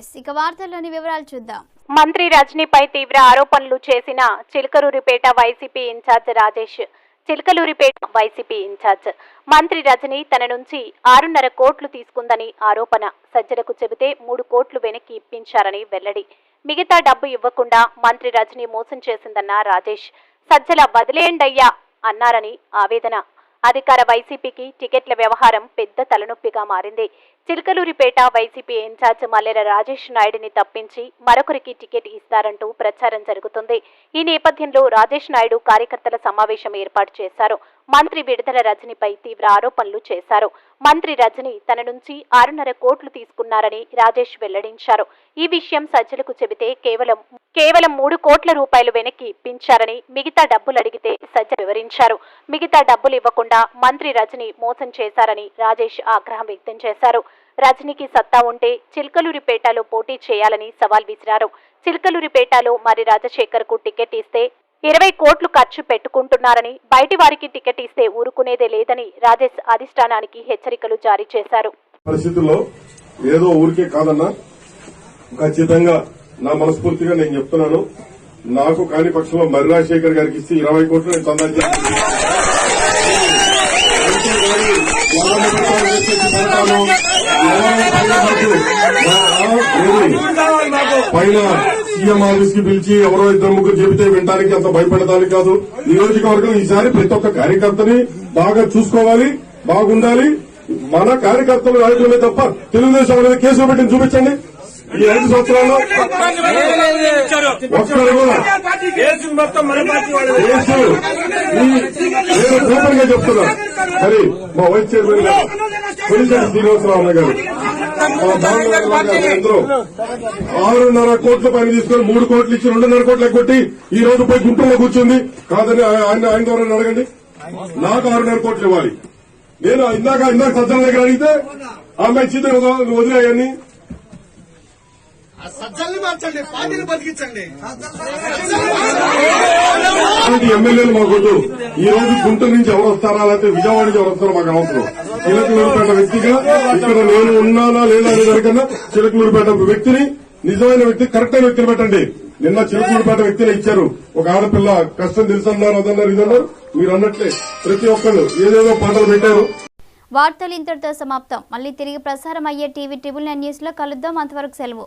News ఇక వార్తల్లోని వివరాలు చూద్దాం. మంత్రి రజనీపై తీవ్ర ఆరోపణలు చేసిన Chilakaluripet YCP incharge Rajesh Chilakaluripet YCP incharge మంత్రి రజని తన నుంచి ఆరున్నర కోట్లు తీసుకుందని ఆరోపణ. సజ్జలకు చెబితే మూడు కోట్లు వెనక్కి ఇప్పించారని వెల్లడి. మిగతా డబ్బు ఇవ్వకుండా మంత్రి రజని మోసం చేసిందన్న రాజేష్ సజ్జల వదిలేయండయ్యా అన్నారని ఆవేదన. అధికార వైసీపీకి టికెట్ల వ్యవహారం పెద్ద తలనొప్పిగా మారింది. చిలకలూరిపేట వైసీపీ ఇన్ఛార్జ్ మల్లెల రాజేష్ నాయుడిని తప్పించి మరొకరికి టికెట్ ఇస్తారంటూ ప్రచారం జరుగుతుంది. ఈ నేపథ్యంలో రాజేష్ నాయుడు కార్యకర్తల సమావేశం ఏర్పాటు చేశారు. మంత్రి విడుదల రజనిపై తీవ్ర ఆరోపణలు చేశారు. మంత్రి రజని తన నుంచి ఆరున్నర కోట్లు తీసుకున్నారని రాజేష్ వెల్లడించారు. ఈ విషయం సజ్జలకు చెబితే కేవలం కేవలం మూడు కోట్ల రూపాయలు వెనక్కి ఇప్పించారని మిగతా డబ్బులు అడిగితే సజ్జ వివరించారు. మిగతా డబ్బులు ఇవ్వకుండా మంత్రి రజని మోసం చేశారని రాజేష్ ఆగ్రహం వ్యక్తం చేశారు. రజనీకి సత్తా ఉంటే చిల్కలూరిపేటలో పోటీ చేయాలని సవాల్ విసిరారు. చిల్కలూరిపేటలో మరి రాజశేఖర్కు టికెట్ ఇస్తే ఇరవై కోట్లు ఖర్చు పెట్టుకుంటున్నారని బయటి వారికి టికెట్ ఇస్తే ఊరుకునేదే లేదని రాజేష్ అధిష్టానానికి హెచ్చరికలు జారీ చేశారు. పరిస్థితుల్లో ఏదో ఊరికే కాదన్నా ఖచ్చితంగా నా మనస్ఫూర్తిగా నేను చెప్తున్నాను. నాకు కాని పక్షంలో మరి రాజశేఖర్ గారికి ఇస్తే ఇరవై కోట్లు నేను చందా పైన సీఎం ఆఫీస్కి పిలిచి ఎవరో ఇద్దరు ముగ్గురు చెబితే వినడానికి అంత భయపడటానికి కాదు. నియోజకవర్గం ఈసారి ప్రతి ఒక్క కార్యకర్తని బాగా చూసుకోవాలి బాగుండాలి. మన కార్యకర్తలు రాయటమే తప్ప తెలుగుదేశం అనేది కేసులు పెట్టి చూపించండి. ఈ ఐదు ఒక్కరు కూడా నేను గా చెప్తున్నా. మరి మా వైస్ చైర్మన్ గారు శ్రీనివాసరావు గారు ఆరున్నర కోట్ల పైన తీసుకొని మూడు కోట్లు ఇచ్చి రెండున్నర కోట్లు కొట్టి ఈ రోజు పోయి గుంటూరులో కూర్చుంది. కాదని ఆయన ఆయన ద్వారా అడగండి. నాకు ఆరున్నర కోట్లు ఇవ్వాలి. నేను ఇందాక ఇందాక సజ్జల దగ్గర అడిగితే ఆమె ఇచ్చింది వదిలేయని సజ్జల్ని మార్చండి పార్టీని బతికించండి. అలాంటి ఎమ్మెల్యేలు మాకొద్దు ఈ రోజు గుంటూరు నుంచి ఎవరు వస్తారా లేకపోతే విజయవాడ నుంచి ఎవరు వస్తారో మాకు అవసరం. చిలకలూరుపేట వ్యక్తిగా ఇక్కడ నేను ఉన్నానా లేదా అనే దానికన్నా చిలకలూరుపేట వ్యక్తిని నిజమైన వ్యక్తి కరెక్ట్ అయిన వ్యక్తిని పెట్టండి. నిన్న చిలకలూరుపేట వ్యక్తిని ఇచ్చారు. ఒక ఆడపిల్ల కష్టం తెలుసన్నారు అదన్నారు ఇదన్నారు మీరు అన్నట్లే ప్రతి ఒక్కరు ఏదేదో పాటలు పెట్టారు. వార్తలు ఇంతటితో సమాప్తం. మళ్ళీ తిరిగి ప్రసారం అయ్యే టీవీ ట్రిబుల్ నైన్ న్యూస్లో కలుద్దాం. అంతవరకు సెలవు.